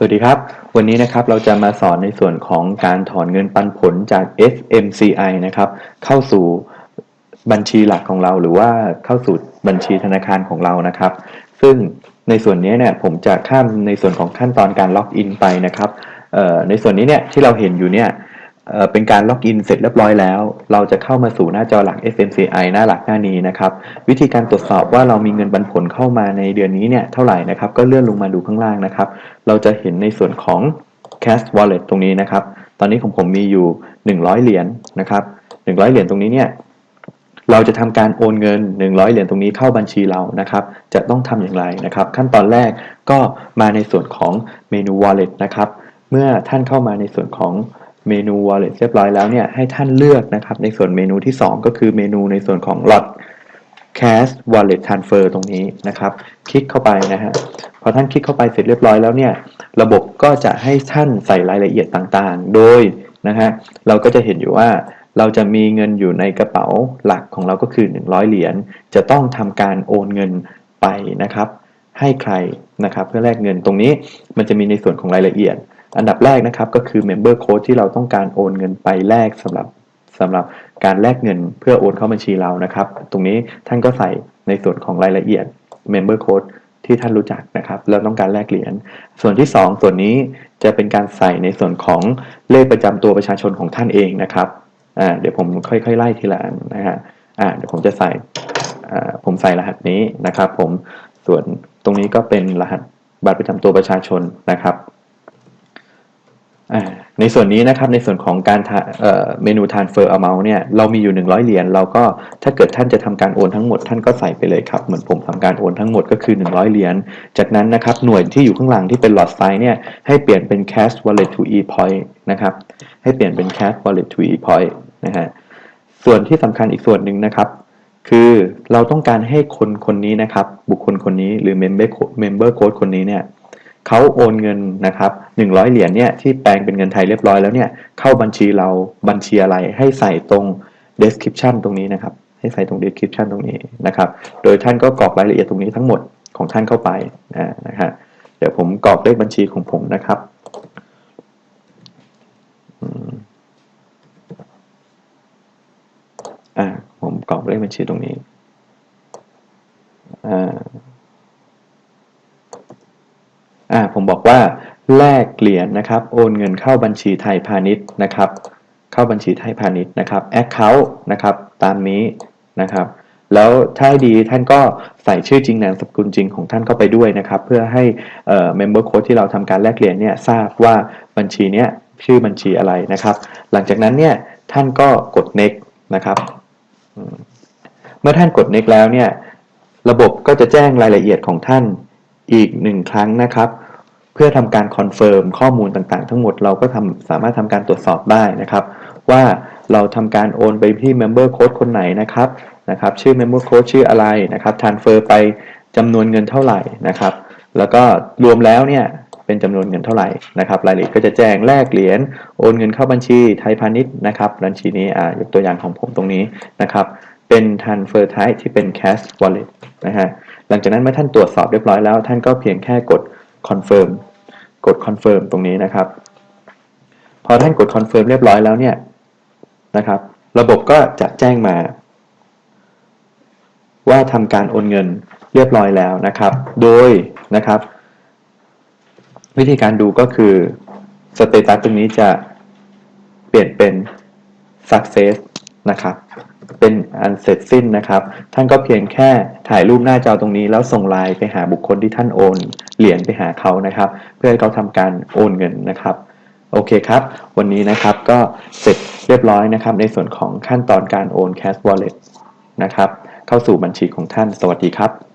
สวัสดีครับ วันนี้นะครับเราจะมาสอนในส่วนของการถอนเงินปันผลจาก SMCI นะครับเข้าสู่บัญชีหลักของเราหรือว่าเข้าสู่บัญชีธนาคารของเรานะครับ ซึ่งในส่วนนี้เนี่ยผมจะข้ามในส่วนของขั้นตอนการล็อกอินไปนะครับในส่วนนี้เนี่ยที่เราเห็นอยู่เนี่ย เป็นการล็อกอินเสร็จเรียบร้อยแล้ว เราจะเข้ามาสู่หน้าจอหลัก FMCI หน้าหลักหน้านี้นะครับ วิธีการตรวจสอบว่าเรามีเงินปันผลเข้ามาในเดือนนี้เนี่ยเท่าไหร่นะครับ ก็เลื่อนลงมาดูข้างล่างนะครับ เราจะเห็นในส่วนของ cash wallet ตรงนี้นะครับ ตอนนี้ของผมมีอยู่ 100 เหรียญนะครับ 100 เหรียญตรงนี้เนี่ย เราจะทำการโอนเงิน 100 เหรียญตรงนี้เข้าบัญชีเรานะครับ จะต้องทำอย่างไรนะครับ ขั้นตอนแรกก็มาในส่วนของเมนู wallet นะครับ เมื่อท่านเข้ามาในส่วนของ เมนู wallet เรียบร้อยแล้วเนี่ยให้ท่านเลือกนะครับ ในส่วนเมนูที่ 2 ก็คือเมนูในส่วนของ lot cash wallet transfer ตรงนี้นะครับ คลิกเข้าไปนะฮะพอท่านคลิกเข้าไปเสร็จเรียบร้อยแล้วเนี่ยระบบก็จะให้ท่านใส่รายละเอียดต่างๆ โดยนะฮะเราก็จะเห็นอยู่ว่าเราจะมีเงินอยู่ในกระเป๋าหลักของเราก็คือ 100 เหรียญจะต้องทำการโอนเงินไปนะครับ ให้ใครนะครับ เพื่อแลกเงินตรงนี้มันจะมีในส่วนของรายละเอียด อันดับแรกนะครับก็คือ member code ที่เราต้องการโอนเงินไปแลกสำหรับสำหรับการแลกเงินเพื่อโอนเข้าบัญชีเรานะครับ ตรงนี้ท่านก็ใส่ในส่วนของรายละเอียด member code ที่ท่านรู้จักนะครับแล้วต้องการแลกเหรียญส่วนที่ 2 ส่วนนี้จะเป็นการใส่ในส่วนของเลขประจำตัวประชาชนของท่านเองนะครับอ่าเดี๋ยวผมค่อยๆไล่ทีละอันนะฮะอ่าเดี๋ยวผมจะใส่อ่าผมใส่รหัสนี้นะครับ ผมส่วนตรงนี้ก็เป็นรหัสบัตรประจำตัวประชาชนนะครับ ในส่วนนี้นะครับในส่วนของการเมนู transfer amount เนี่ยเรามีอยู่ 100 เหรียญเราก็ถ้าเกิดท่านจะทำการโอนทั้งหมดท่านก็ใส่ไปเลยครับ เหมือนผมทำการโอนทั้งหมดก็คือ 100 เหรียญจากนั้นนะครับหน่วยที่อยู่ข้างหลังที่เป็นหลอดไซส์เนี่ยให้เปลี่ยนเป็น cash wallet to e point นะครับให้เปลี่ยนเป็น cash wallet to e point นะฮะส่วนที่สำคัญอีกส่วนหนึ่งนะครับ คือเราต้องการให้คนคนนี้นะครับ บุคคลคนนี้หรือ member member code คนนี้เนี่ย เขาโอนเงินนะครับ100 เหรียญเนี่ยที่แปลงเป็นเงินไทยเรียบร้อยแล้วเนี่ยเข้าบัญชีเราบัญชีอะไรให้ใส่ตรง description ตรงนี้นะครับ ให้ใส่ตรง description ตรงนี้นะครับ โดยท่านก็กรอกรายละเอียดตรงนี้ทั้งหมดของท่านเข้าไปนะนะฮะเดี๋ยวผมกรอกเลขบัญชีของผมนะครับอืมอ่าผมกรอกเลขบัญชีตรงนี้อ่า อ่าผมบอกว่าแลกเหรียญนะครับ โอนเงินเข้าบัญชีไทยพาณิชย์นะครับ เข้าบัญชีไทยพาณิชย์นะครับ Account นะครับ ตามนี้นะครับ แล้วถ้าดีท่านก็ใส่ชื่อจริงนามสกุลจริงของท่านเข้าไปด้วยนะครับ เพื่อให้เอ่อ member code ที่เราทำการแลกเหรียญเนี่ยทราบว่าบัญชีเนี้ยชื่อบัญชีอะไรนะครับ หลังจากนั้นเนี่ยท่านก็กด next นะครับ เมื่อท่านกด next แล้วเนี่ยระบบก็จะแจ้งรายละเอียดของท่าน อีกหนึ่งครั้งนะครับ เพื่อทำการคอนเฟิร์มข้อมูลต่างๆ ทั้งหมดเราก็ทำสามารถทำการตรวจสอบได้นะครับ ว่าเราทำการโอนไปที่ Member Code คนไหนนะครับนะครับ ชื่อ Member Code ชื่ออะไรนะครับ transfer ไปจำนวนเงินเท่าไหร่นะครับ แล้วก็รวมแล้วเนี่ยเป็นจำนวนเงินเท่าไหร่นะครับรายละเอียดก็จะแจ้งแลกเหรียญโอนเงินเข้าบัญชีไทยพาณิชย์นะครับบัญชีนี้อ่ายกตัวอย่างของผมตรงนี้นะครับ เป็น transfer type ที่เป็น cash wallet นะฮะ หลังจากนั้นเมื่อท่านตรวจสอบเรียบร้อยแล้ว ท่านก็เพียงแค่กด confirm กด confirm ตรงนี้นะครับ พอท่านกด confirm เรียบร้อยแล้วเนี่ยนะครับ ระบบก็จะแจ้งมา ว่าทำการโอนเงินเรียบร้อยแล้วนะครับ โดยนะครับ วิธีการดูก็คือสเตตัสตรงนี้จะเปลี่ยนเป็น success นะครับ เป็นอันเสร็จสิ้นนะครับ ท่านก็เพียงแค่ถ่ายรูปหน้าจอตรงนี้ แล้วส่งไลน์ไปหาบุคคลที่ท่านโอน เหรียญไปหาเขานะครับ เพื่อให้เขาทำการโอนเงินนะครับโอเคครับ วันนี้นะครับก็เสร็จเรียบร้อยนะครับ ในส่วนของขั้นตอนการโอน Cash Wallet นะครับ เข้าสู่บัญชีของท่าน สวัสดีครับ